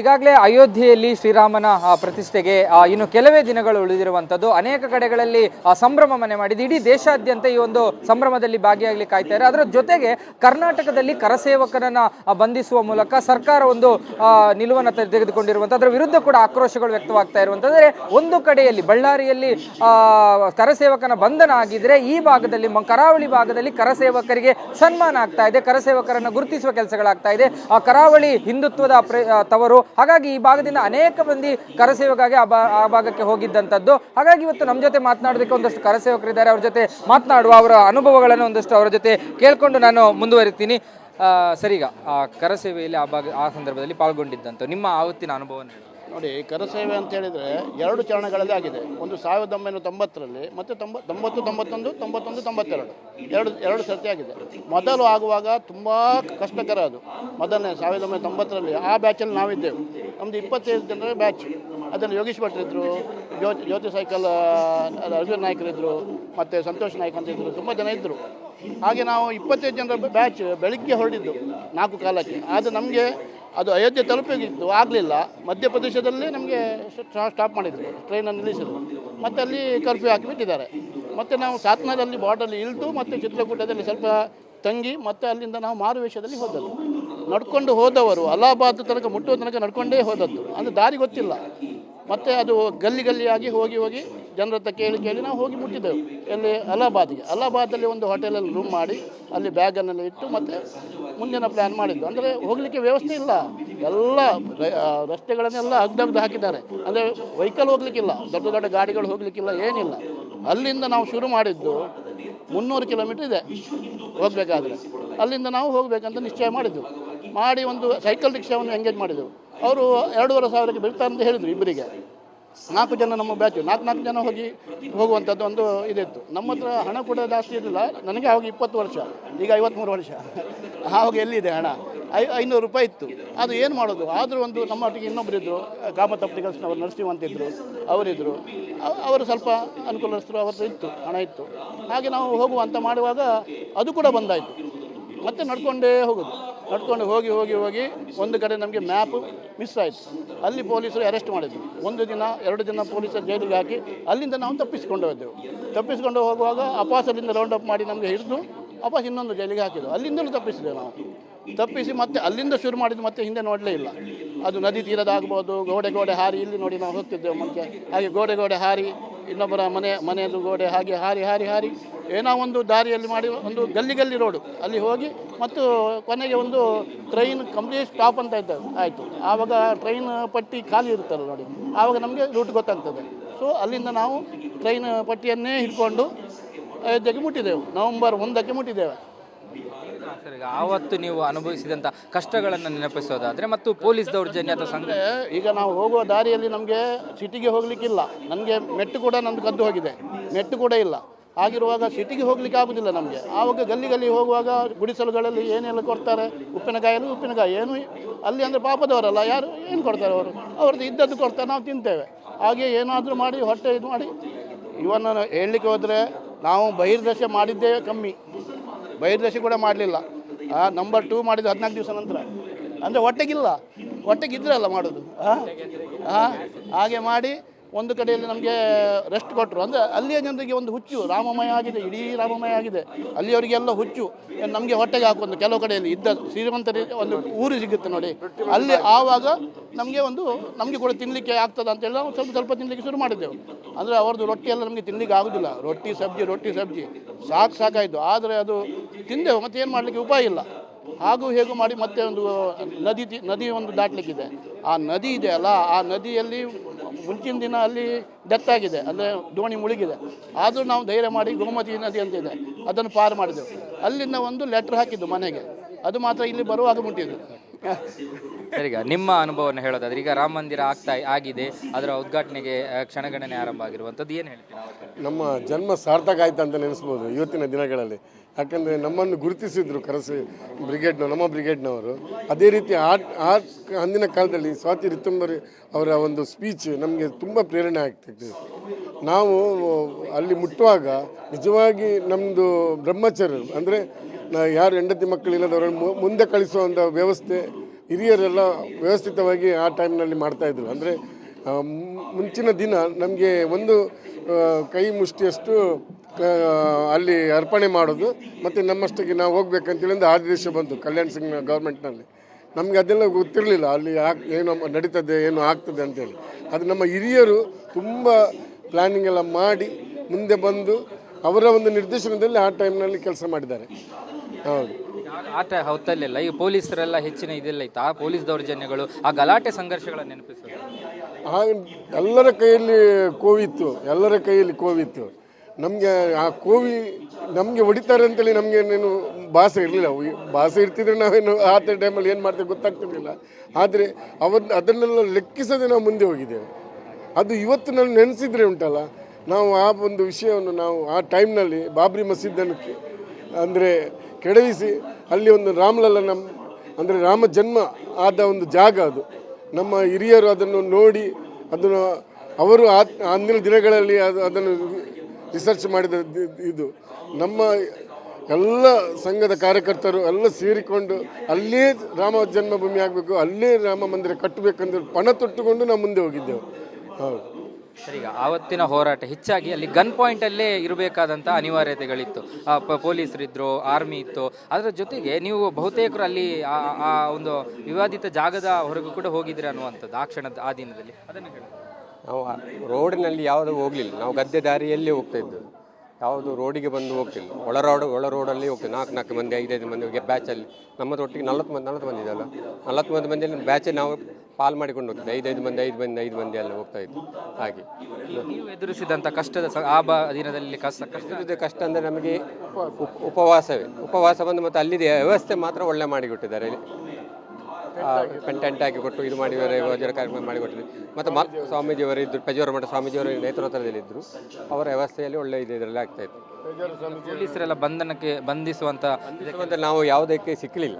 ಈಗಾಗಲೇ ಅಯೋಧ್ಯೆಯಲ್ಲಿ ಶ್ರೀರಾಮನ ಪ್ರತಿಷ್ಠೆಗೆ ಇನ್ನು ಕೆಲವೇ ದಿನಗಳು ಉಳಿದಿರುವಂಥದ್ದು. ಅನೇಕ ಕಡೆಗಳಲ್ಲಿ ಸಂಭ್ರಮ ಮನೆ ಮಾಡಿದ್ದು. ಇಡೀ ದೇಶಾದ್ಯಂತ ಈ ಒಂದು ಸಂಭ್ರಮದಲ್ಲಿ ಭಾಗಿಯಾಗಲಿ ಕಾಯ್ತಾ ಇದ್ದಾರೆ ಅದರ ಜೊತೆಗೆ ಕರ್ನಾಟಕದಲ್ಲಿ ಕರಸೇವಕರನ್ನ ಬಂಧಿಸುವ ಮೂಲಕ ಸರ್ಕಾರ ಒಂದು ನಿಲುವನ್ನು ತೆಗೆದುಕೊಂಡಿರುವಂಥ ಅದರ ವಿರುದ್ಧ ಕೂಡ ಆಕ್ರೋಶಗಳು ವ್ಯಕ್ತವಾಗ್ತಾ ಇರುವಂಥದ್ದಾದರೆ ಒಂದು ಕಡೆಯಲ್ಲಿ, ಬಳ್ಳಾರಿಯಲ್ಲಿ ಕರಸೇವಕನ ಬಂಧನ ಆಗಿದ್ರೆ ಈ ಭಾಗದಲ್ಲಿ ಕರಾವಳಿ ಭಾಗದಲ್ಲಿ ಕರಸೇವಕರಿಗೆ ಸನ್ಮಾನ ಆಗ್ತಾ ಇದೆ. ಕರಸೇವಕರನ್ನ ಗುರುತಿಸುವ ಕೆಲಸಗಳಾಗ್ತಾ ಇದೆ. ಕರಾವಳಿ ಹಿಂದುತ್ವದ ತವರು ಹಾಗಾಗಿ ಈ ಭಾಗದಿಂದ ಅನೇಕ ಮಂದಿ ಕರಸೇವಕಾಗಿ ಆ ಬಾ- ಆ ಭಾಗಕ್ಕೆ ಹೋಗಿದ್ದಂಥದ್ದು. ಹಾಗಾಗಿ ಇವತ್ತು ನಮ್ಮ ಜೊತೆ ಮಾತನಾಡೋದಕ್ಕೆ ಒಂದಷ್ಟು ಕರಸೇವಕರಿದ್ದಾರೆ. ಅವ್ರ ಜೊತೆ ಮಾತನಾಡುವ ಅವರ ಅನುಭವಗಳನ್ನು ಒಂದಷ್ಟು ಅವರ ಜೊತೆ ಕೇಳಿಕೊಂಡು ನಾನು ಮುಂದುವರಿತೀನಿ. ಸರಿಗ, ಆ ಕರಸೇವೆಯಲ್ಲಿ ಆ ಭಾಗ ಆ ಸಂದರ್ಭದಲ್ಲಿ ಪಾಲ್ಗೊಂಡಿದ್ದಂಥ ನಿಮ್ಮ ಆವತ್ತಿನ ಅನುಭವ ಹೇಳಿ. ನೋಡಿ, ಕರಸೇವೆ ಅಂತ ಹೇಳಿದರೆ ಎರಡು ಚರಣಗಳಲ್ಲಿ ಆಗಿದೆ. ಒಂದು ಸಾವಿರದ ಒಂಬೈನೂರ ತೊಂಬತ್ತರಲ್ಲಿ, ಮತ್ತು ತೊಂಬ ತೊಂಬತ್ತು, ತೊಂಬತ್ತೊಂದು ತೊಂಬತ್ತೊಂದು, ತೊಂಬತ್ತೆರಡು. ಎರಡು ಎರಡು ಸರ್ತಿ ಆಗಿದೆ. ಮೊದಲು ಆಗುವಾಗ ತುಂಬ ಕಷ್ಟಕರ ಅದು. ಮೊದಲನೇ ಸಾವಿರದ ಒಂಬೈನೂರ ತೊಂಬತ್ತರಲ್ಲಿ ಆ ಬ್ಯಾಚಲ್ಲಿ ನಾವಿದ್ದೆವು. ನಮ್ಮದು ಇಪ್ಪತ್ತೈದು ಜನರ ಬ್ಯಾಚ್ ಅದನ್ನು ಯೋಗೀಶ್ ಭಟ್ರಿದ್ದರು ಜ್ಯೋತಿ ಜ್ಯೋತಿ ಸೈಕಲ್ ಅರ್ಜುನ್ ನಾಯ್ಕರಿದ್ದರು ಮತ್ತು ಸಂತೋಷ್ ನಾಯ್ಕ ಅಂತ ಇದ್ದರು ತುಂಬ ಜನ ಇದ್ದರು ಹಾಗೆ ನಾವು ಇಪ್ಪತ್ತೈದು ಜನರ ಬ್ಯಾಚ್ ಬೆಳಿಗ್ಗೆ ಹೊರಟಿದ್ದು ನಾಲ್ಕು ಕಾಲಕ್ಕೆ. ಆದರೆ ನಮಗೆ ಅದು ಅಯೋಧ್ಯೆ ತಲುಪಿಗಿತ್ತು ಆಗಲಿಲ್ಲ. ಮಧ್ಯಪ್ರದೇಶದಲ್ಲೇ ನಮಗೆ ಸ್ಟಾಪ್ ಮಾಡಿದರು. ಟ್ರೈನನ್ನು ನಿಲ್ಲಿಸಿದ್ರು. ಮತ್ತು ಅಲ್ಲಿ ಕರ್ಫ್ಯೂ ಹಾಕಿಬಿಟ್ಟಿದ್ದಾರೆ. ಮತ್ತು ನಾವು ಸಾತ್ನಾದಲ್ಲಿ ಬಾರ್ಡಲ್ಲಿ ಇಳಿದು ಮತ್ತು ಚಿತ್ರಕೂಟದಲ್ಲಿ ಸ್ವಲ್ಪ ತಂಗಿ ಮತ್ತು ಅಲ್ಲಿಂದ ನಾವು ಮಾರುವೇಷದಲ್ಲಿ ಹೋದದ್ದು. ನಡ್ಕೊಂಡು ಹೋದವರು ಅಲಹಾಬಾದ್ ತನಕ ಮುಟ್ಟುವ ತನಕ ನಡ್ಕೊಂಡೇ ಹೋದದ್ದು. ಅಂದರೆ ದಾರಿ ಗೊತ್ತಿಲ್ಲ. ಮತ್ತು ಅದು ಗಲ್ಲಿ ಗಲ್ಲಿಯಾಗಿ ಹೋಗಿ ಹೋಗಿ ಜನರ ಹತ್ರ ಕೇಳಿ ಕೇಳಿ ನಾವು ಹೋಗಿ ಮುಟ್ಟಿದ್ದೆವು ಎಲ್ಲಿ ಅಲಹಾಬಾದ್ಗೆ. ಅಲಹಾಬಾದಲ್ಲಿ ಒಂದು ಹೋಟೆಲಲ್ಲಿ ರೂಮ್ ಮಾಡಿ, ಅಲ್ಲಿ ಬ್ಯಾಗನ್ನೆಲ್ಲ ಇಟ್ಟು ಮತ್ತು ಮುಂದಿನ ಪ್ಲ್ಯಾನ್ ಮಾಡಿದ್ದು. ಅಂದರೆ ಹೋಗಲಿಕ್ಕೆ ವ್ಯವಸ್ಥೆ ಇಲ್ಲ. ಎಲ್ಲ ರಸ್ತೆಗಳನ್ನೆಲ್ಲ ಅಗ್ದಗ್ದು ಹಾಕಿದ್ದಾರೆ. ಅಂದರೆ ವೆಹಿಕಲ್ ಹೋಗ್ಲಿಕ್ಕಿಲ್ಲ. ದೊಡ್ಡ ದೊಡ್ಡ ಗಾಡಿಗಳು ಹೋಗಲಿಕ್ಕಿಲ್ಲ, ಏನಿಲ್ಲ. ಅಲ್ಲಿಂದ ನಾವು ಶುರು ಮಾಡಿದ್ದು ಮುನ್ನೂರು ಕಿಲೋಮೀಟ್ರ್ ಇದೆ ಹೋಗಬೇಕಾದ್ರೆ. ಅಲ್ಲಿಂದ ನಾವು ಹೋಗಬೇಕಂತ ನಿಶ್ಚಯ ಮಾಡಿದ್ದು ಮಾಡಿ ಒಂದು ಸೈಕಲ್ ರಿಕ್ಷಾವನ್ನು ಎಂಗೇಜ್ ಮಾಡಿದೆವು ಅವರು ಎರಡೂವರೆ ಸಾವಿರಕ್ಕೆ ಬೀಳ್ತಾರೆ ಅಂತ ಹೇಳಿದರು ಇಬ್ಬರಿಗೆ. ನಾಲ್ಕು ಜನ ನಮ್ಮ ಬ್ಯಾಚು ನಾಲ್ಕು ನಾಲ್ಕು ಜನ ಹೋಗಿ ಹೋಗುವಂಥದ್ದು ಒಂದು ಇದಿತ್ತು. ನಮ್ಮ ಹತ್ರ ಹಣ ಕೂಡ ಜಾಸ್ತಿ ಇರಲಿಲ್ಲ. ನನಗೆ ಆವಾಗ ಇಪ್ಪತ್ತು ವರ್ಷ. ಈಗ ಐವತ್ತ್ಮೂರು ವರ್ಷ. ಆವಾಗ ಎಲ್ಲಿದೆ ಹಣ? ಐ, ಐನೂರು ರೂಪಾಯಿ ಇತ್ತು. ಅದು ಏನು ಮಾಡೋದು? ಆದರೂ ಒಂದು ನಮ್ಮ ಒಟ್ಟಿಗೆ ಇನ್ನೊಬ್ಬರು ಇದ್ದರು ಕಾಮತಪ್ಪಿ ಕಲ್ಸಿನವರು ನರಸಿಂಹ ಅಂತಿದ್ದರು ಅವರಿದ್ದರು ಅವ್- ಅವರು ಸ್ವಲ್ಪ ಅನುಕೂಲಸ್ಥರು ಅವ್ರ ಹತ್ರ ಇತ್ತು, ಹಣ ಇತ್ತು. ಹಾಗೆ ನಾವು ಹೋಗುವಂತ ಮಾಡುವಾಗ ಅದು ಕೂಡ ಬಂದಾಯಿತು. ಮತ್ತೆ ನಡ್ಕೊಂಡೇ ಹೋಗೋದು. ನಡ್ಕೊಂಡು ಹೋಗಿ ಹೋಗಿ ಹೋಗಿ ಒಂದು ಕಡೆ ನಮಗೆ ಮ್ಯಾಪ್ ಮಿಸ್ ಆಯಿತು. ಅಲ್ಲಿ ಪೊಲೀಸರು ಅರೆಸ್ಟ್ ಮಾಡಿದ್ರು. ಒಂದು ದಿನ, ಎರಡು ದಿನ ಪೊಲೀಸರು ಜೈಲಿಗೆ ಹಾಕಿ ಅಲ್ಲಿಂದ ನಾವು ತಪ್ಪಿಸಿಕೊಂಡು ಹೋದೆವು. ತಪ್ಪಿಸಿಕೊಂಡು ಹೋಗುವಾಗ ಅಪಾಸದಿಂದ ರೌಂಡ್ ಅಪ್ ಮಾಡಿ ನಮಗೆ ಹಿಡಿದು ಅಪಾಸ್ ಇನ್ನೊಂದು ಜೈಲಿಗೆ ಹಾಕಿದ್ರು ಅಲ್ಲಿಂದಲೂ ತಪ್ಪಿಸಿದೆವು ನಾವು. ತಪ್ಪಿಸಿ ಮತ್ತೆ ಅಲ್ಲಿಂದ ಶುರು ಮಾಡಿದ್ದು ಮತ್ತೆ ಹಿಂದೆ ನೋಡಲೇ ಇಲ್ಲ. ಅದು ನದಿ ತೀರದಾಗ್ಬೋದು, ಗೋಡೆ ಗೋಡೆ ಹಾರಿ, ಇಲ್ಲಿ ನೋಡಿ ನಾವು ಹೋಗ್ತಿದ್ದೆವು ಮುಂಚೆ. ಹಾಗೆ ಗೋಡೆ ಗೋಡೆ ಹಾರಿ, ಇನ್ನೊಬ್ಬರ ಮನೆ, ಮನೆಯದು ಗೋಡೆ ಹಾಗೆ ಹಾರಿ ಹಾರಿ ಹಾರಿ. ಏನೋ ಒಂದು ದಾರಿಯಲ್ಲಿ ಮಾಡಿ ಒಂದು ಗಲ್ಲಿ ಗಲ್ಲಿ ರೋಡು. ಅಲ್ಲಿ ಹೋಗಿ ಮತ್ತು ಕೊನೆಗೆ ಒಂದು ಟ್ರೈನ್ ಕಂಪ್ಲೀಟ್ ಸ್ಟಾಪ್ ಅಂತ ಇದ್ದ ಆಯಿತು. ಆವಾಗ ಟ್ರೈನ್ ಪಟ್ಟಿ ಖಾಲಿ ಇರುತ್ತಲ್ಲ ನೋಡಿ. ಆವಾಗ ನಮಗೆ ರೂಟ್ ಗೊತ್ತಾಗ್ತದೆ. ಸೊ ಅಲ್ಲಿಂದ ನಾವು ಟ್ರೈನ್ ಪಟ್ಟಿಯನ್ನೇ ಹಿಡ್ಕೊಂಡು ಅಯೋಧ್ಯೆಗೆ ಮುಟ್ಟಿದ್ದೆವು ನವಂಬರ್ ಒಂದಕ್ಕೆ ಮುಟ್ಟಿದ್ದೇವೆ ಸರ್ ಈಗ ಆವತ್ತು ನೀವು ಅನುಭವಿಸಿದಂಥ ಕಷ್ಟಗಳನ್ನು ನೆನಪಿಸೋದಾದರೆ ಮತ್ತು ಪೊಲೀಸ್ ದೌರ್ಜನ್ಯ ಅಥವಾ ಸಂಘ ಈಗ ನಾವು ಹೋಗುವ ದಾರಿಯಲ್ಲಿ ನಮಗೆ ಸಿಟಿಗೆ ಹೋಗಲಿಕ್ಕಿಲ್ಲ. ನನಗೆ ಮೆಟ್ಟು ಕೂಡ ನಂದು ಕದ್ದು ಹೋಗಿದೆ. ಮೆಟ್ಟು ಕೂಡ ಇಲ್ಲ. ಹಾಗಿರುವಾಗ ಸಿಟಿಗೆ ಹೋಗ್ಲಿಕ್ಕೆ ಆಗುದಿಲ್ಲ ನಮಗೆ. ಆವಾಗ ಗಲ್ಲಿ ಗಲ್ಲಿ ಹೋಗುವಾಗ ಗುಡಿಸಲುಗಳಲ್ಲಿ ಏನೆಲ್ಲ ಕೊಡ್ತಾರೆ? ಉಪ್ಪಿನಕಾಯಲ್ಲಿ ಉಪ್ಪಿನಕಾಯಿ. ಏನು ಅಲ್ಲಿ ಅಂದರೆ ಪಾಪದವರಲ್ಲ, ಯಾರು ಏನು ಕೊಡ್ತಾರೆ ಅವರು? ಅವ್ರದ್ದು ಇದ್ದದ್ದು ಕೊಡ್ತಾರೆ, ನಾವು ತಿಂತೇವೆ. ಹಾಗೆ ಏನಾದರೂ ಮಾಡಿ, ಹೊಟ್ಟೆ ಇದು ಮಾಡಿ. ಇವನ್ನ ಹೇಳಲಿಕ್ಕೆ ಹೋದರೆ ನಾವು ಬಹಿರ್ದಶೆ ಮಾಡಿದ್ದೇ ಕಮ್ಮಿ. ಬಹಿರ್ದಶೆ ಕೂಡ ಮಾಡಲಿಲ್ಲ. ನಂಬರ್ ಟೂ ಮಾಡಿದ ಹದಿನಾಲ್ಕು ದಿವಸ ನಂತರ. ಅಂದರೆ ಹೊಟ್ಟೆಗಿಲ್ಲ. ಹೊಟ್ಟೆಗಿದ್ರಲ್ಲ ಮಾಡೋದು. ಆ? ಆ? ಹಾಗೆ ಮಾಡಿ ಒಂದು ಕಡೆಯಲ್ಲಿ ನಮಗೆ ರೆಸ್ಟ್ ಕೊಟ್ಟರು ಅಂದರೆ ಅಲ್ಲಿಯ ಜನರಿಗೆ ಒಂದು ಹುಚ್ಚು, ರಾಮಮಯ ಆಗಿದೆ, ಇಡೀ ರಾಮಮಯ ಆಗಿದೆ. ಅಲ್ಲಿಯವರಿಗೆಲ್ಲ ಹುಚ್ಚು. ನಮಗೆ ಹೊಟ್ಟೆಗೆ ಹಾಕುವಂಥ ಕೆಲವು ಕಡೆಯಲ್ಲಿ ಇದ್ದ ಶ್ರೀಮಂತರಿಗೆ ಒಂದು ಊರು ಸಿಗುತ್ತೆ ನೋಡಿ. ಅಲ್ಲಿ ಆವಾಗ ನಮಗೆ ಒಂದು, ನಮಗೆ ಕೂಡ ತಿನ್ನಲಿಕ್ಕೆ ಆಗ್ತದೆ ಅಂತೇಳಿ ನಾವು ಸ್ವಲ್ಪ ಸ್ವಲ್ಪ ತಿನ್ನಲಿಕ್ಕೆ ಶುರು ಮಾಡಿದ್ದೆವು. ಅಂದರೆ ಅವ್ರದ್ದು ರೊಟ್ಟಿ ಎಲ್ಲ ನಮಗೆ ತಿನ್ನಲಿಕ್ಕೆ ಆಗೋದಿಲ್ಲ. ರೊಟ್ಟಿ, ಸಬ್ಜಿ ರೊಟ್ಟಿ, ಸಬ್ಜಿ. ಸಾಕು ಸಾಕಾಯಿತು. ಆದರೆ ಅದು ತಿಂದೆವು ಮತ್ತೆ ಏನು ಮಾಡಲಿಕ್ಕೆ ಉಪಾಯ ಇಲ್ಲ. ಹಾಗೂ ಹೇಗೂ ಮಾಡಿ ಮತ್ತೆ ಒಂದು ನದಿ ನದಿ ಒಂದು ದಾಟ್ಲಿಕ್ಕಿದೆ. ಆ ನದಿ ಇದೆ ಅಲ್ಲ, ಆ ನದಿಯಲ್ಲಿ ಮುಂಚಿನ ದಿನ ಅಲ್ಲಿ ಡೆತ್ ಆಗಿದೆ, ಅಂದರೆ ದೋಣಿ ಮುಳುಗಿದೆ. ಆದರೂ ನಾವು ಧೈರ್ಯ ಮಾಡಿ ಗೋಮತಿ ನದಿ ಅಂತ ಇದೆ, ಅದನ್ನು ಪಾರು ಮಾಡಿದೆವು. ಅಲ್ಲಿಂದ ಒಂದು ಲೆಟ್ರ್ ಹಾಕಿದ್ದು ಮನೆಗೆ. ಅದು ಮಾತ್ರ ಇಲ್ಲಿ ಬರುವಾಗ ಮುಟ್ಟಿದ್ದು. ಸರಿಗ, ನಿಮ್ಮ ಅನುಭವವನ್ನು ಹೇಳೋದಾದ್ರೆ, ಈಗ ರಾಮ ಮಂದಿರ ಆಗ್ತಾ ಆಗಿದೆ, ಅದರ ಉದ್ಘಾಟನೆಗೆ ಕ್ಷಣಗಣನೆ ಆರಂಭ ಆಗಿರುವಂಥದ್ದು ಏನು ಹೇಳ್ತೀರಾ? ನಮ್ಮ ಜನ್ಮ ಸಾರ್ಥಕ ಆಯ್ತು ಅಂತ ನೆನೆಸ್ಬೋದು ಇವತ್ತಿನ ದಿನಗಳಲ್ಲಿ. ಯಾಕಂದರೆ ನಮ್ಮನ್ನು ಗುರುತಿಸಿದ್ರು ಕರಸಿ ಬ್ರಿಗೇಡ್ನ, ನಮ್ಮ ಬ್ರಿಗೇಡ್ನವರು. ಅದೇ ರೀತಿ ಆ ಆ ಅಂದಿನ ಕಾಲದಲ್ಲಿ ಸ್ವಾತಿ ರಿತುಂಬರಿ ಅವರ ಒಂದು ಸ್ಪೀಚ್ ನಮಗೆ ತುಂಬ ಪ್ರೇರಣೆ ಆಗ್ತಿತ್ತು. ನಾವು ಅಲ್ಲಿ ಮುಟ್ಟುವಾಗ ನಿಜವಾಗಿ ನಮ್ಮದು ಬ್ರಹ್ಮಚರ್ಯ, ಅಂದರೆ ಯಾರು ಹೆಂಡತಿ ಮಕ್ಕಳಿಲ್ಲದವರನ್ನು ಮುಂದೆ ಕಳಿಸುವಂಥ ವ್ಯವಸ್ಥೆ ಹಿರಿಯರೆಲ್ಲ ವ್ಯವಸ್ಥಿತವಾಗಿ ಆ ಟೈಮ್ನಲ್ಲಿ ಮಾಡ್ತಾಯಿದ್ರು ಅಂದರೆ ಮುಂಚಿನ ದಿನ ನಮಗೆ ಒಂದು ಕೈ ಮುಷ್ಟಿಯಷ್ಟು ಅಲ್ಲಿ ಅರ್ಪಣೆ ಮಾಡೋದು, ಮತ್ತು ನಮ್ಮಷ್ಟಕ್ಕೆ ನಾವು ಹೋಗ್ಬೇಕಂತೇಳಿ ಆದೇಶ ಬಂತು ಕಲ್ಯಾಣ್ ಸಿಂಗ್ ಗೌರ್ಮೆಂಟ್ನಲ್ಲಿ. ನಮಗೆ ಅದೆಲ್ಲ ಗೊತ್ತಿರಲಿಲ್ಲ, ಅಲ್ಲಿ ಏನು ನಡೀತದೆ, ಏನು ಆಗ್ತದೆ ಅಂತೇಳಿ. ಅದು ನಮ್ಮ ಹಿರಿಯರು ತುಂಬ ಪ್ಲ್ಯಾನಿಂಗ್ ಎಲ್ಲ ಮಾಡಿ ಮುಂದೆ ಬಂದು ಅವರ ಒಂದು ನಿರ್ದೇಶನದಲ್ಲಿ ಆ ಟೈಮ್ನಲ್ಲಿ ಕೆಲಸ ಮಾಡಿದ್ದಾರೆ. ಹೌದು. ಆ ಟ- ಹೊತ್ತಲ್ಲೆಲ್ಲ ಈಗ ಪೊಲೀಸರೆಲ್ಲ ಹೆಚ್ಚಿನ ಇದೆಲ್ಲ ಇತ್ತು. ಆ ಪೊಲೀಸ್ ದೌರ್ಜನ್ಯಗಳು ಆ ಗಲಾಟೆ ಸಂಘರ್ಷಗಳ ನೆನಪಿಸ್ತದೆ ಆಗ ಎಲ್ಲರ ಕೈಯಲ್ಲಿ ಕೋವಿತ್ತು. ಎಲ್ಲರ ಕೈಯಲ್ಲಿ ಕೋವಿತ್ತು. ನಮಗೆ ಆ ಕೋವಿ ನಮಗೆ ಹೊಡಿತಾರೆ ಅಂತೇಳಿ ನಮಗೆ ಏನೇನು ಭಾಷೆ ಇರಲಿಲ್ಲ. ಭಾಸ ಇರ್ತಿದ್ರೆ ನಾವೇನು ಆ ಟೈಮಲ್ಲಿ ಏನು ಮಾಡ್ತೇವೆ ಗೊತ್ತಾಗ್ತಿರ್ಲಿಲ್ಲ. ಆದರೆ ಅವತ್ತು ಅದನ್ನೆಲ್ಲ ಲೆಕ್ಕಿಸದೆ ನಾವು ಮುಂದೆ ಹೋಗಿದ್ದೇವೆ. ಅದು ಇವತ್ತು ನಾನು ನೆನೆಸಿದ್ರೆ ಉಂಟಲ್ಲ ನಾವು ಆ ಒಂದು ವಿಷಯವನ್ನು ನಾವು ಆ ಟೈಮ್ನಲ್ಲಿ ಬಾಬ್ರಿ ಮಸೀದನ್ನು ಅಂದರೆ ಕೆಡವಿಸಿ ಅಲ್ಲಿ ಒಂದು ರಾಮಲಲ್ಲ ನಮ್ಮ ಅಂದರೆ ರಾಮ ಜನ್ಮ ಆದ ಒಂದು ಜಾಗ ಅದು. ನಮ್ಮ ಹಿರಿಯರು ಅದನ್ನು ನೋಡಿ, ಅದನ್ನು ಅವರು ಆ ಅಂದಿನ ದಿನಗಳಲ್ಲಿ ಅದು, ಅದನ್ನು ರಿಸರ್ಚ್ ಮಾಡಿದ ಇದು. ನಮ್ಮ ಎಲ್ಲ ಸಂಘದ ಕಾರ್ಯಕರ್ತರು ಎಲ್ಲ ಸೇರಿಕೊಂಡು ಅಲ್ಲೇ ರಾಮ ಜನ್ಮಭೂಮಿ ಆಗಬೇಕು, ಅಲ್ಲೇ ರಾಮ ಮಂದಿರ ಕಟ್ಟಬೇಕಂದ್ರೆ ಪಣ ತೊಟ್ಟುಕೊಂಡು ನಾವು ಮುಂದೆ ಹೋಗಿದ್ದೆವು. ಹೌದು. ಸರಿ ಈಗ ಆವತ್ತಿನ ಹೋರಾಟ ಹೆಚ್ಚಾಗಿ ಅಲ್ಲಿ ಗನ್ ಪಾಯಿಂಟ್ ಅಲ್ಲೇ ಇರಬೇಕಾದಂತ ಅನಿವಾರ್ಯತೆಗಳಿತ್ತು. ಆ, ಪ- ಪೊಲೀಸರಿದ್ರು ಆರ್ಮಿ ಇತ್ತು. ಅದರ ಜೊತೆಗೆ ನೀವು ಬಹುತೇಕರು ಅಲ್ಲಿ ಆ ಒಂದು ವಿವಾದಿತ ಜಾಗದ ಹೊರಗೂ ಕೂಡ ಹೋಗಿದ್ರಿ ಅನ್ನುವಂಥದ್ದು ಆ ಕ್ಷಣದ ಆ ದಿನದಲ್ಲಿ. ಅದನ್ನು ನಾವು ರೋಡಿನಲ್ಲಿ ಯಾವುದು ಹೋಗಲಿಲ್ಲ. ನಾವು ಗದ್ದೆ ದಾರಿಯಲ್ಲಿ ಹೋಗ್ತಾ ಇದ್ದೆವು ಯಾವುದು ರೋಡಿಗೆ ಬಂದು ಹೋಗ್ತಿಲ್ಲ. ಒಳ ರೋಡ್ ಒಳ ರೋಡಲ್ಲಿ ಹೋಗ್ತೀವಿ. ನಾಲ್ಕು ನಾಲ್ಕು ಮಂದಿ ಐದೈದು ಮಂದಿ ಬ್ಯಾಚಲ್ಲಿ. ನಮ್ಮದೊಟ್ಟಿಗೆ ನಲ್ವತ್ತು ಮಂದಿ ನಲ್ವತ್ತು ಮಂದಿ ಇದೆಯಲ್ಲ? ನಲ್ವತ್ತು ಮಂದಿ ಮಂದಿಯಲ್ಲಿ ಬ್ಯಾಚಲ್ಲಿ ನಾವು ಪಾಲ್ ಮಾಡಿಕೊಂಡು ಹೋಗ್ತಿದ್ದೆ ಐದೈದು ಮಂದಿ ಐದು ಮಂದಿ ಐದು ಮಂದಿ ಎಲ್ಲ ಹೋಗ್ತಾ ಇದ್ವಿ. ಹಾಗೆ. ನೀವು ಎದುರಿಸಿದಂಥ ಕಷ್ಟದ ಆ ಬ ದಿನದಲ್ಲಿ ಕಷ್ಟ ಕಷ್ಟ? ಇದು ಕಷ್ಟ ಅಂದರೆ ನಮಗೆ ಉಪವಾಸವೇ. ಉಪವಾಸ ಬಂದು ಮತ್ತು ಅಲ್ಲಿದೆ ವ್ಯವಸ್ಥೆ ಮಾತ್ರ ಒಳ್ಳೆ ಮಾಡಿಕೊಟ್ಟಿದ್ದಾರೆ. ಕಂಟೆಂಟ್ ಆಗಿ ಕೊಟ್ಟು ಇದು ಮಾಡಿ ವಜ್ರ ಕಾರ್ಯಕ್ರಮ ಮಾಡಿಕೊಟ್ಟಿದ್ರು ಮತ್ತು ಮಾ ಸ್ವಾಮೀಜಿಯವರು ಇದ್ದರು ಪೆಜೋರ ಮಠ ಸ್ವಾಮೀಜಿಯವರ ನೇತೃತ್ವದಲ್ಲಿದ್ದರು ಅವರ ವ್ಯವಸ್ಥೆಯಲ್ಲಿ ಒಳ್ಳೆ ಇದು ಇದರಲ್ಲಿ ಆಗ್ತಾ ಇತ್ತು. ಪೊಲೀಸರೆಲ್ಲ ಬಂಧನಕ್ಕೆ ಬಂಧಿಸುವಂತ ಮತ್ತು ನಾವು ಯಾವುದಕ್ಕೆ ಸಿಕ್ಕಲಿಲ್ಲ.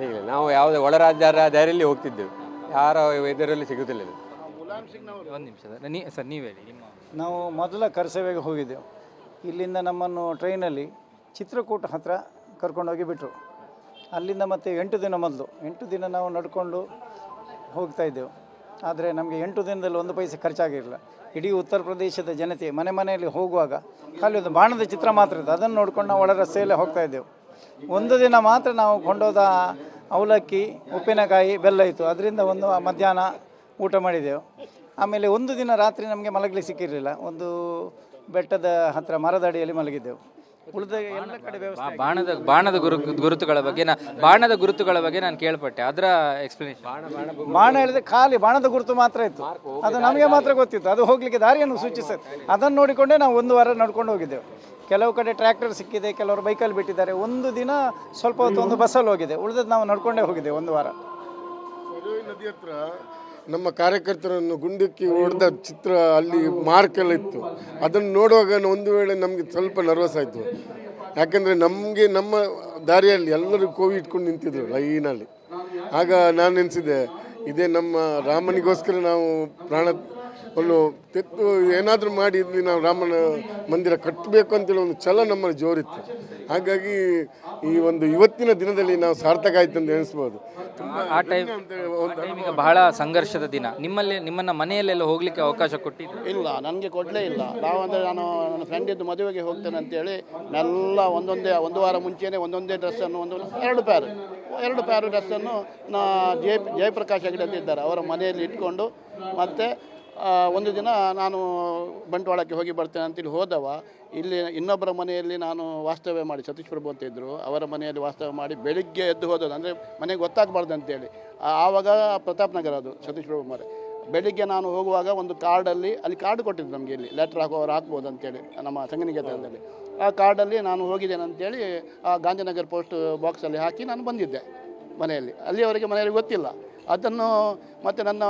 ಸಿಗಲಿಲ್ಲ ನಾವು ಯಾವುದೇ ಒಳ ರಾಜ್ಯರ ದಾರಿಯಲ್ಲಿ ಹೋಗ್ತಿದ್ದೆವು. ಯಾರ ಇದರಲ್ಲಿ ಸಿಗುತ್ತಿಲ್ಲ ಒಂದು ನಿಮಿಷ ನೀ ಸರ್ ನೀವು ಹೇಳಿ ನಿಮ್ಮ ನಾವು ಮೊದಲ ಕರ್ಸೇವೆಗೆ ಹೋಗಿದ್ದೆವು. ಇಲ್ಲಿಂದ ನಮ್ಮನ್ನು ಟ್ರೈನಲ್ಲಿ ಚಿತ್ರಕೂಟ ಹತ್ರ ಕರ್ಕೊಂಡೋಗಿ ಬಿಟ್ಟರು ಅಲ್ಲಿಂದ ಮತ್ತೆ ಎಂಟು ದಿನ ಮೊದಲು, ಎಂಟು ದಿನ ನಾವು ನಡ್ಕೊಂಡು ಹೋಗ್ತಾ ಇದ್ದೆವು. ಆದರೆ ನಮಗೆ ಎಂಟು ದಿನದಲ್ಲಿ ಒಂದು ಪೈಸೆ ಖರ್ಚಾಗಿರಲಿಲ್ಲ. ಇಡೀ ಉತ್ತರ ಪ್ರದೇಶದ ಜನತೆ ಮನೆ ಮನೆಯಲ್ಲಿ ಹೋಗುವಾಗ ಖಾಲಿ ಒಂದು ಬಾಣದ ಚಿತ್ರ ಮಾತ್ರ ಇತ್ತು. ಅದನ್ನು ನೋಡ್ಕೊಂಡು ನಾವು ಒಳ ರಸ್ತೆಯಲ್ಲೇ ಹೋಗ್ತಾ ಇದ್ದೆವು. ಒಂದು ದಿನ ಮಾತ್ರ ನಾವು ಕೊಂಡೋದ ಅವಲಕ್ಕಿ, ಉಪ್ಪಿನಕಾಯಿ ಬೆಲ್ಲ ಇತ್ತು. ಅದರಿಂದ ಒಂದು ಮಧ್ಯಾಹ್ನ ಊಟ ಮಾಡಿದೆವು ಆಮೇಲೆ ಒಂದು ದಿನ ರಾತ್ರಿ ನಮಗೆ ಮಲಗಲಿ ಸಿಕ್ಕಿರಲಿಲ್ಲ. ಒಂದು ಬೆಟ್ಟದ ಹತ್ತಿರ ಮರದಡಿಯಲ್ಲಿ ಮಲಗಿದ್ದೆವು. ಉಳಿದ ಎಲ್ಲ ಕಡೆ ವ್ಯವಸ್ಥೆ ಬಾಣದ ಬಾಣದ ಗುರು ಗುರುತುಗಳ ಬಗ್ಗೆ ನಾ ಬಾಣದ ಗುರುತುಗಳ ಬಗ್ಗೆ ನಾನು ಕೇಳ್ಪಟ್ಟೆ. ಅದರ ಎಕ್ಸ್ಪ್ಲನೇಷನ್ ಬಾಣ ಹೇಳಿದ್ರೆ ಖಾಲಿ ಬಾಣದ ಗುರುತು ಮಾತ್ರ ಇತ್ತು. ಅದು ನಮಗೆ ಮಾತ್ರ ಗೊತ್ತಿತ್ತು. ಅದು ಹೋಗ್ಲಿಕ್ಕೆ ದಾರಿಯನ್ನು ಸೂಚಿಸುತ್ತೆ. ಅದನ್ನು ನೋಡಿಕೊಂಡೇ ನಾವು ಒಂದು ವಾರ ನಡ್ಕೊಂಡು ಹೋಗಿದ್ದೆವು. ಕೆಲವು ಕಡೆ ಟ್ರ್ಯಾಕ್ಟರ್ ಸಿಕ್ಕಿದೆ ಕೆಲವರು ಬೈಕಲ್ಲಿ ಬಿಟ್ಟಿದ್ದಾರೆ. ಒಂದು ದಿನ ಸ್ವಲ್ಪ ಹೊತ್ತು ಒಂದು ಬಸ್ಸಲ್ಲಿ ಹೋಗಿದೆ. ಉಳಿದದ್ದು ನಾವು ನಡ್ಕೊಂಡೇ ಹೋಗಿದ್ದೆವು ಒಂದು ವಾರ. ನದಿ ಹತ್ರ ನಮ್ಮ ಕಾರ್ಯಕರ್ತರನ್ನು ಗುಂಡಿಕ್ಕಿ ಹೊಡೆದ ಚಿತ್ರ ಅಲ್ಲಿ ಮಾರ್ಕ್ ಎಲ್ಲ ಇತ್ತು. ಅದನ್ನು ನೋಡುವಾಗ ಒಂದು ವೇಳೆ ನಮಗೆ ಸ್ವಲ್ಪ ನರ್ವಸ್ ಆಯಿತು. ಯಾಕಂದರೆ ನಮಗೆ ನಮ್ಮ ದಾರಿಯಲ್ಲಿ ಎಲ್ಲರೂ ಕೋವಿ ಇಟ್ಕೊಂಡು ನಿಂತಿದ್ರು ಲೈನಲ್ಲಿ. ಆಗ ನಾನು ನೆನೆಸಿದೆ ಇದೇ ನಮ್ಮ ರಾಮನಿಗೋಸ್ಕರ ನಾವು ಪ್ರಾಣ ಒಂದು ತೆತ್ತು ಏನಾದರೂ ಮಾಡಿ ಇಲ್ಲಿ ನಾವು ರಾಮನ ಮಂದಿರ ಕಟ್ಟಬೇಕು ಅಂತೇಳಿ ಒಂದು ಛಲ ನಮ್ಮಲ್ಲಿ ಜೋರಿತ್ತು. ಹಾಗಾಗಿ ಈ ಒಂದು ಇವತ್ತಿನ ದಿನದಲ್ಲಿ ನಾವು ಸಾರ್ಥಕ ಆಯ್ತು ಅಂತ ಎಣಿಸ್ಬೋದು. ಆ ಟೈಮ್ ಅಂತೇಳಿ ಬಹಳ ಸಂಘರ್ಷದ ದಿನ. ನಿಮ್ಮಲ್ಲಿ ನಿಮ್ಮನ್ನ ಮನೆಯಲ್ಲೆಲ್ಲ ಹೋಗ್ಲಿಕ್ಕೆ ಅವಕಾಶ ಕೊಟ್ಟಿದ್ದು ಇಲ್ಲ ನನಗೆ ಕೊಡಲೇ ಇಲ್ಲ. ನಾವು ಅಂದರೆ ನಾನು ನನ್ನ ಫ್ರೆಂಡ್ ಇದ್ದು ಮದುವೆಗೆ ಹೋಗ್ತೇನೆ ಅಂತೇಳಿ ಎಲ್ಲ ಒಂದೊಂದೇ ಒಂದು ವಾರ ಮುಂಚೆನೇ ಒಂದೊಂದೇ ಡ್ರೆಸ್ಸನ್ನು ಒಂದು ಎರಡು ಪ್ಯಾರು ಎರಡು ಪ್ಯಾರು ಡ್ರೆಸ್ಸನ್ನು ನಾ ಜಯ ಜಯಪ್ರಕಾಶ್ ಹೆಗಡೆ ಅಂತಿದ್ದಾರೆ ಅವರ ಮನೆಯಲ್ಲಿ ಇಟ್ಕೊಂಡು ಮತ್ತು ಒಂದು ದಿನ ನಾನು ಬಂಟ್ವಾಳಕ್ಕೆ ಹೋಗಿ ಬರ್ತೇನೆ ಅಂತೇಳಿ ಹೋದವ, ಇಲ್ಲಿ ಇನ್ನೊಬ್ಬರ ಮನೆಯಲ್ಲಿ ನಾನು ವಾಸ್ತವ್ಯ ಮಾಡಿ, ಸತೀಶ್ ಪ್ರಭು ಅಂತ ಇದ್ದರು ಅವರ ಮನೆಯಲ್ಲಿ ವಾಸ್ತವ್ಯ ಮಾಡಿ ಬೆಳಿಗ್ಗೆ ಎದ್ದು ಹೋದದ್ದು, ಅಂದರೆ ಮನೆಗೆ ಗೊತ್ತಾಗಬಾರ್ದು ಅಂತೇಳಿ. ಆವಾಗ ಪ್ರತಾಪ್ ನಗರ ಅದು, ಸತೀಶ್ ಪ್ರಭು ಮನೆ ಬೆಳಿಗ್ಗೆ ನಾನು ಹೋಗುವಾಗ ಒಂದು ಕಾರ್ಡಲ್ಲಿ, ಅಲ್ಲಿ ಕಾರ್ಡ್ ಕೊಟ್ಟಿದ್ದು ನಮಗೆ ಇಲ್ಲಿ ಲೆಟ್ರ್ ಹಾಕುವವರು ಹಾಕ್ಬೋದು ಅಂತೇಳಿ, ನಮ್ಮ ಸಂಘನಿಕೇತನದಲ್ಲಿ ಆ ಕಾರ್ಡಲ್ಲಿ ನಾನು ಹೋಗಿದ್ದೇನೆ ಅಂತೇಳಿ, ಆ ಗಾಂಧಿನಗರ್ ಪೋಸ್ಟ್ ಬಾಕ್ಸಲ್ಲಿ ಹಾಕಿ ನಾನು ಬಂದಿದ್ದೆ ಮನೆಯಲ್ಲಿ. ಅಲ್ಲಿಯವರೆಗೆ ಮನೆಯಲ್ಲಿ ಗೊತ್ತಿಲ್ಲ. ಅದನ್ನು ಮತ್ತು ನನ್ನ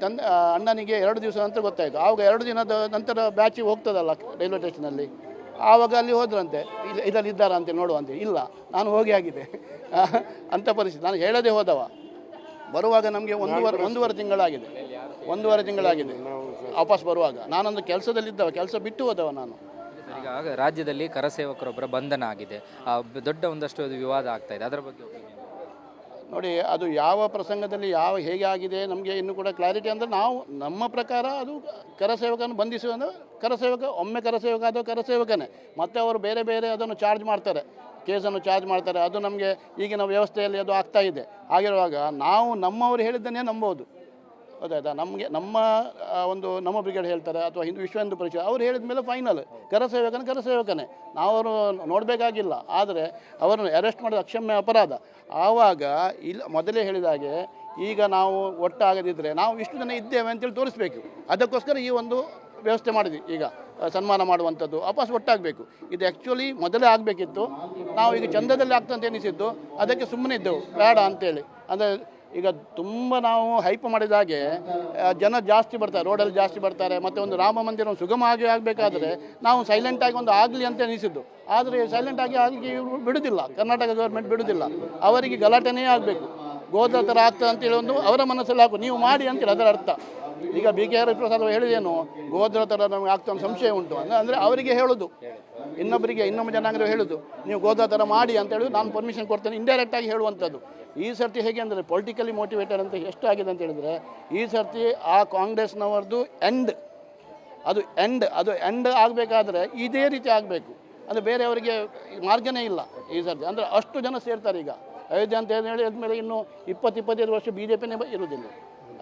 ತಂದೆ ಅಣ್ಣನಿಗೆ ಎರಡು ದಿವಸ ನಂತರ ಗೊತ್ತಾಯಿತು. ಆವಾಗ ಎರಡು ದಿನದ ನಂತರ ಬ್ಯಾಚಿಗೆ ಹೋಗ್ತದಲ್ಲ ರೈಲ್ವೆ ಸ್ಟೇಷನಲ್ಲಿ ಆವಾಗ ಅಲ್ಲಿ ಹೋದ್ರಂತೆ. ಇಲ್ಲಿ ಇದರಲ್ಲಿ ಇದ್ದಾರಾ ಅಂತ ನೋಡುವಂತೆ. ಇಲ್ಲ ನಾನು ಹೋಗಿ ಆಗಿದೆ ಅಂಥ ಪರಿಸ್ಥಿತಿ. ನಾನು ಹೇಳದೆ ಹೋದವ. ಬರುವಾಗ ನಮಗೆ ಒಂದೂವರೆ ಒಂದೂವರೆ ತಿಂಗಳಾಗಿದೆ. ಒಂದೂವರೆ ತಿಂಗಳಾಗಿದೆ. ವಾಪಸ್ ಬರುವಾಗ. ನಾನೊಂದು ಕೆಲಸದಲ್ಲಿದ್ದವ. ಕೆಲಸ ಬಿಟ್ಟು ಹೋದವ ನಾನು. ಈಗ ರಾಜ್ಯದಲ್ಲಿ ಕರಸೇವಕರೊಬ್ಬರ ಬಂಧನ ಆಗಿದೆ. ದೊಡ್ಡ ಒಂದಷ್ಟು ವಿವಾದ ಆಗ್ತಾ ಇದೆ. ಅದರ ಬಗ್ಗೆ. ನೋಡಿ, ಅದು ಯಾವ ಪ್ರಸಂಗದಲ್ಲಿ ಯಾವ ಹೇಗೆ ಆಗಿದೆ, ನಮಗೆ ಇನ್ನೂ ಕೂಡ ಕ್ಲಾರಿಟಿ ಅಂದರೆ ನಾವು, ನಮ್ಮ ಪ್ರಕಾರ ಅದು ಕರಸೇವಕನ ಬಂಧಿಸುವ ಅಂದರೆ ಕರಸೇವಕ, ಒಮ್ಮೆ ಕರಸೇವಕ ಅದು ಕರಸೇವಕನೇ. ಮತ್ತೆ ಅವರು ಬೇರೆ ಬೇರೆ ಅದನ್ನು ಚಾರ್ಜ್ ಮಾಡ್ತಾರೆ ಕೇಸನ್ನು ಚಾರ್ಜ್ ಮಾಡ್ತಾರೆ. ಅದು ನಮಗೆ ಈಗಿನ ವ್ಯವಸ್ಥೆಯಲ್ಲಿ ಅದು ಆಗ್ತಾ ಇದೆ. ಆಗಿರುವಾಗ ನಾವು ನಮ್ಮವರು ಹೇಳಿದ್ದನ್ನೇ ನಂಬೋದು ಗೊತ್ತಾಯ್ತಾ ನಮಗೆ, ನಮ್ಮ ಒಂದು, ನಮ್ಮ ಬ್ರಿಗೇಡ್ ಹೇಳ್ತಾರೆ, ಅಥವಾ ಹಿಂದೂ ವಿಶ್ವ ಹಿಂದೂ ಪರಿಷತ್, ಅವ್ರು ಹೇಳಿದ ಮೇಲೆ ಫೈನಲ್ ಕರಸೇವಕನ ಕರಸೇವಕನೇ ನಾವು ಅವರು ನೋಡಬೇಕಾಗಿಲ್ಲ, ಆದರೆ ಅವರನ್ನು ಅರೆಸ್ಟ್ ಮಾಡೋದು ಅಕ್ಷಮ್ಯ ಅಪರಾಧ. ಆವಾಗ, ಇಲ್ಲಿ, ಮೊದಲೇ ಹೇಳಿದ ಹಾಗೆ, ಈಗ ನಾವು ಒಟ್ಟಾಗದಿದ್ದರೆ ನಾವು ಇಷ್ಟು ಜನ ಇದ್ದೇವೆ ಅಂತೇಳಿ ತೋರಿಸ್ಬೇಕು. ಅದಕ್ಕೋಸ್ಕರ ಈ ಒಂದು ವ್ಯವಸ್ಥೆ ಮಾಡಿದ್ವಿ, ಈಗ ಸನ್ಮಾನ ಮಾಡುವಂಥದ್ದು, ವಾಪಸ್ ಒಟ್ಟಾಗಬೇಕು. ಇದು ಆ್ಯಕ್ಚುಲಿ ಮೊದಲೇ ಆಗಬೇಕಿತ್ತು. ನಾವು ಈಗ ಚಂದದಲ್ಲಿ ಆಗ್ತಂತ ಎನಿಸಿದ್ದು, ಅದಕ್ಕೆ ಸುಮ್ಮನೆ ಇದ್ದೆವು. ಬೇಡ ಅಂತೇಳಿ. ಅಂದರೆ ಈಗ ತುಂಬ ನಾವು ಹೈಪ್ ಮಾಡಿದ ಹಾಗೆ ಜನ ಜಾಸ್ತಿ ಬರ್ತಾರೆ, ರೋಡಲ್ಲಿ ಜಾಸ್ತಿ ಬರ್ತಾರೆ, ಮತ್ತು ಒಂದು ರಾಮ ಮಂದಿರ ಸುಗಮ ಆಗಿ ಆಗಬೇಕಾದ್ರೆ ನಾವು ಸೈಲೆಂಟಾಗಿ ಒಂದು ಆಗಲಿ ಅಂತ ಅನಿಸಿದ್ದು. ಆದರೆ ಸೈಲೆಂಟಾಗಿ ಆಗಲಿ ಇವರು ಬಿಡುವುದಿಲ್ಲ ಕರ್ನಾಟಕ ಗೌರ್ಮೆಂಟ್ ಬಿಡುವುದಿಲ್ಲ ಅವರಿಗೆ ಗಲಾಟೆನೇ ಆಗಬೇಕು. ಗೋದ್ರ ಥರ ಆಗ್ತದೆ ಅಂತೇಳಿ ಒಂದು ಅವರ ಮನಸ್ಸಲ್ಲಿ ಹಾಕು, ನೀವು ಮಾಡಿ ಅಂತೇಳಿ ಅದರ ಅರ್ಥ. ಈಗ ಬಿ ಕೆ ಆರ್ ಪ್ರಸಾದ್ ಹೇಳಿದೇನು? ಗೋದ್ರ ಥರ ನಮಗೆ ಆಗ್ತಾ ಒಂದು ಸಂಶಯ ಉಂಟು. ಅಂದರೆ ಅಂದರೆ ಅವರಿಗೆ ಹೇಳೋದು. ಇನ್ನೊಬ್ಬರಿಗೆ ಇನ್ನೊಬ್ಬ ಜನಾಂಗರು ಹೇಳೋದು. ನೀವು ಗೋದ್ರ ಥರ ಮಾಡಿ ಅಂತ ಹೇಳಿದ್ರು ನಾನು ಪರ್ಮಿಷನ್ ಕೊಡ್ತೇನೆ ಇಂಡೈರೆಕ್ಟ್ ಆಗಿ ಹೇಳುವಂಥದ್ದು. ಈ ಸರ್ತಿ ಹೇಗೆ ಅಂದರೆ ಪೊಲಿಟಿಕಲಿ ಮೋಟಿವೇಟೆಡ್ ಅಂತ ಎಷ್ಟು ಆಗಿದೆ ಅಂತ ಹೇಳಿದರೆ, ಈ ಸರ್ತಿ ಆ ಕಾಂಗ್ರೆಸ್ನವರದು ಎಂಡ್ ಅದು ಎಂಡ್ ಅದು ಎಂಡ್ ಆಗಬೇಕಾದ್ರೆ ಇದೇ ರೀತಿ ಆಗಬೇಕು. ಅಂದರೆ ಬೇರೆಯವರಿಗೆ ಮಾರ್ಗನೇ ಇಲ್ಲ ಈ ಸರ್ತಿ. ಅಂದರೆ ಅಷ್ಟು ಜನ ಸೇರ್ತಾರೆ ಈಗ. ಅಯೋಧ್ಯೆ ಅಂತ ಹೇಳಿ ಆದಮೇಲೆ ಇನ್ನು ಇಪ್ಪತ್ತು, ಇಪ್ಪತ್ತೈದು ವರ್ಷ ಬಿ ಜೆ ಪಿನೇ ಇರುವುದಿಲ್ಲ.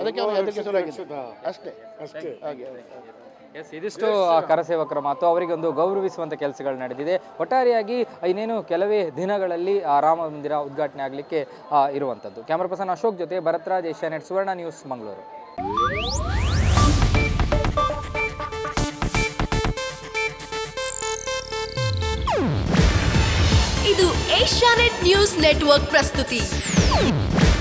ಅದಕ್ಕೆ ಅವರು ಹೆದರಿಕೆ ಶುರುವಾಗಿದೆ ಅಷ್ಟೇ. ಅಷ್ಟೇ. ಹಾಗೆ ಎಸ್ ಇದಿಷ್ಟು ಕರಸೇವಕರ ಮಾತು. ಅವರಿಗೆ ಒಂದು ಗೌರವಿಸುವಂತ ಕೆಲಸಗಳು ನಡೆದಿದೆ. ಒಟ್ಟಾರೆಯಾಗಿ ಇನ್ನೇನು ಕೆಲವೇ ದಿನಗಳಲ್ಲಿ ಆ ರಾಮ ಮಂದಿರ ಉದ್ಘಾಟನೆ ಆಗಲಿಕ್ಕೆ ಇರುವಂಥದ್ದು ಕ್ಯಾಮರಾ ಪರ್ಸನ್ ಅಶೋಕ್ ಜೊತೆ ಭರತ್ರಾಜ್ ಏಷ್ಯಾನೆಟ್ ಸುವರ್ಣ ನ್ಯೂಸ್ ಮಂಗಳೂರು. ಇದು ಏಷ್ಯಾನೆಟ್ ನ್ಯೂಸ್ ನೆಟ್ವರ್ಕ್ ಪ್ರಸ್ತುತಿ.